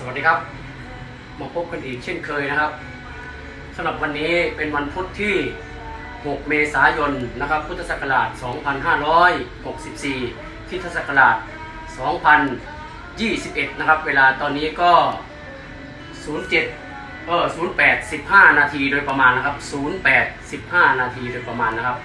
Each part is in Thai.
สวัสดีครับ มาพบกันอีกเช่นเคยนะครับสำหรับวันนี้เป็นวันพุธที่ 6 เมษายนนะครับ พุทธศักราช 2564คริสตศักราช 2021 นะครับ เวลาตอนนี้ก็ 07 เออ 08 15 นาทีโดยประมาณนะครับ 08 15 นาทีโดยประมาณนะครับ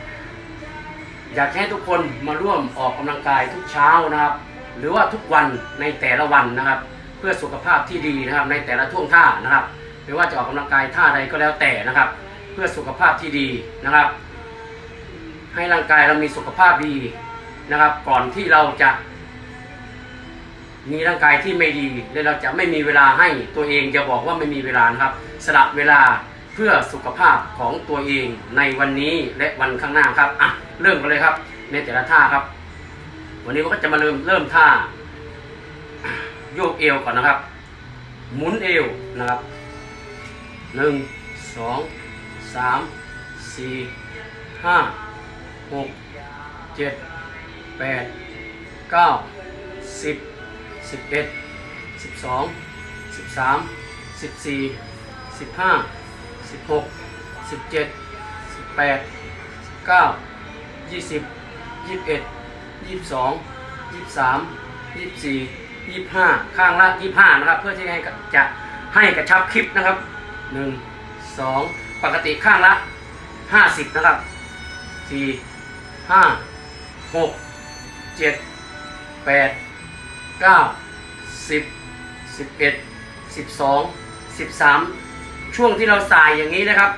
อยากให้ทุกคนมาร่วมออกกำลังกายทุกเช้านะครับ หรือว่าทุกวันในแต่ละวันนะครับ พื่อสุขภาพที่ดีนะครับในแต่ละท่วงท่านะครับไม่ว่าจะออกกำลังกายท่าใดก็แล้วแต่นะครับ เพื่อสุขภาพที่ดีนะครับ ให้ร่างกายเรามีสุขภาพดีนะครับ ก่อนที่เราจะ มีร่างกายที่ไม่ดีและเราจะไม่มีเวลาให้ตัวเองจะบอกว่าไม่มีเวลานะครับสละเวลาเพื่อสุขภาพของตัวเองในวันนี้และวันข้างหน้าครับอะเริ่มกันเลยครับ ในแต่ละท่าครับ วันนี้เราก็จะมาเริ่มเริ่มท่า โยกเอวก่อนนะครับ หมุนเอวนะครับหนึ่งสองสามสี่ห้าหกเจ็ดแปดเก้าสิบสิบเอ็ดสิบสองสิบสามสิบสี่สิบห้าสิบหกสิบเจ็ดสิบแปดสิบเก้ายี่สิบยี่สิบเอ็ดยี่สิบสองยี่สิบสามยี่สิบสี่ ยี่สิบห้าข้างละยี่สิบห้านะครับ เพื่อที่ให้จะให้กระชับคลิปนะครับหนึ่งสองปกติข้างละห้าสิบนะครับสี่ห้าหกเจ็ดแปดเก้าสิบสิบเอ็ดสิบสองสิบสามช่วงที่เราสายอย่างนี้นะครับ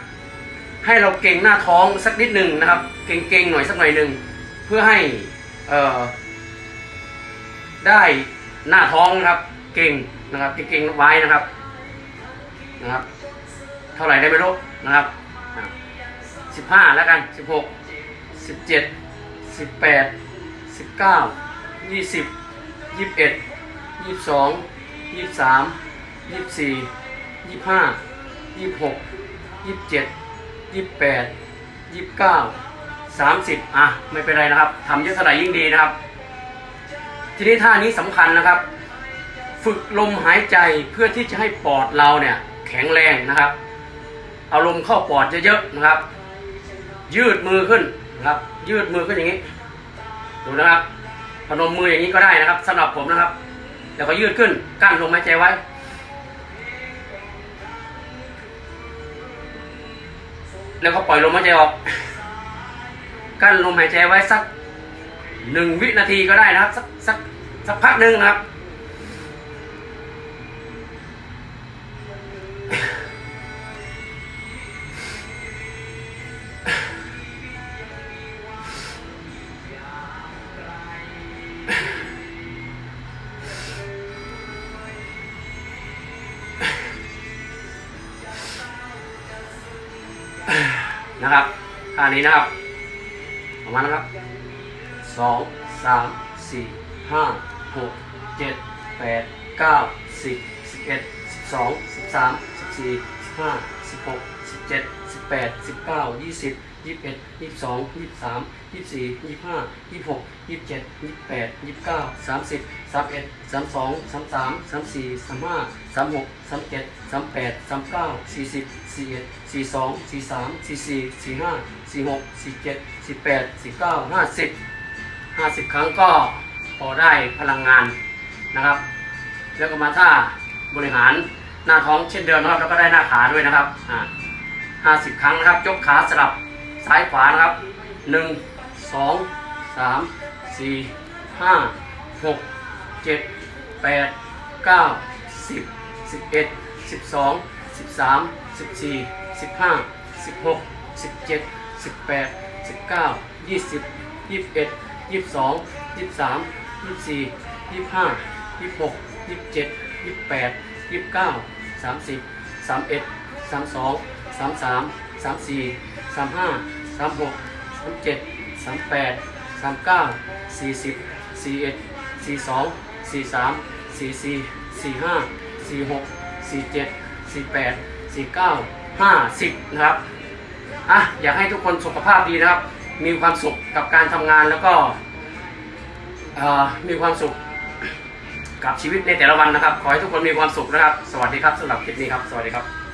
ให้เราเก่งหน้าท้องสักนิดหนึ่งนะครับ เก่งๆหน่อยสักหน่อยหนึ่งเพื่อให้ได้ หน้าท้องนะครับ เก่งนะครับเก่งไว้นะครับนะครับ เท่าไหร่ได้ไม่รู้นะครับสิบห้าแล้วกันสิบหกสิบเจ็ดสิบแปดสิบเก้ายี่สิบยี่สิบเอ็ดยี่สิบสองยี่สิบสามยี่สิบสี่ยี่สิบห้ายี่สิบหกยี่สิบเจ็ดยี่สิบแปดยี่สิบเก้าสามสิบอะไม่เป็นไรนะครับทำเยอะเท่าไหร่ยิ่งดีนะครับ ทีนี้ท่านี้สำคัญนะครับ ฝึกลมหายใจเพื่อที่จะให้ปอดเราเนี่ยแข็งแรงนะครับ เอาลมเข้าปอดเยอะๆนะครับ ยืดมือขึ้นนะครับ ยืดมือขึ้นอย่างนี้ ดูนะครับ พนมมืออย่างนี้ก็ได้นะครับสำหรับผมนะครับ แล้วก็ยืดขึ้นกั้นลมหายใจไว้แล้วก็ปล่อยลมหายใจออก กั้นลมหายใจไว้สัก หนึ่งวินาทีก็ได้นะครับ สักสักสักพักหนึ่งนะครับ นะครับท่านี้นะครับออกมาณนะครับ สองสามสี่ห้าหกเจ็ดแปดเก้าสิบสิบเอ็ดสิบสองสิบสามสิบสี่สิบห้าสิบหกสิบเจ็ดสิบแปดสิบเก้ายี่สิบยี่สิบเอ็ดยี่สิบสองยี่สิบสามยี่สิบสี่ยี่สิบห้ายี่สิบหกยี่สิบเจ็ดยี่สิบแปดยี่สิบเก้าสามสิบสามเอ็ดสามสองสามสามสามสี่สามห้าสามหกสามเจ็ดสามแปดสามเก้าสี่สิบสี่เอ็ดสี่สองสี่สามสี่สี่สี่ห้าสี่หกสี่เจ็ดสี่แปดสี่เก้าห้าสิบ 50 ครั้งก็พอได้พลังงานนะครับ แล้วก็มาถ้าบริหารหน้าท้องเช่นเดิมนะครับ แล้วก็ได้หน้าขาด้วยนะครับอ่า50 ครั้งนะครับ ยกขาสลับซ้ายขวานะครับ 1 2 3 4 5 6 7 8 9 10 11 12 13 14 15 16 17 18 19 20 21 22 23 24 25 26 27 28 29 30 31 32 33 34 35 36 37 38 39 40 ยี่สิบสองยี่สิบสามยี่สิบสี่ยี่สิบห้ายี่สิบหกยี่สิบเจ็ดยี่สิบแปดยี่สิบเก้าสามสิบสามเอ็ดสามสองสามสามสามสี่สามห้าสามหกสามเจ็ดสามแปดสามเก้าสี่สิบสี่เอ็ดสี่สองสี่สามสี่สี่สี่ห้าสี่หกสี่เจ็ดสี่แปดสี่เก้าห้าสิบนะครับอะอยากให้ทุกคนสุขภาพดีนะครับ มีความสุขกับการทำงานแล้วก็มีความสุขกับชีวิตในแต่ละวันนะครับ ขอให้ทุกคนมีความสุขนะครับ สวัสดีครับสำหรับคลิปนี้ครับ สวัสดีครับ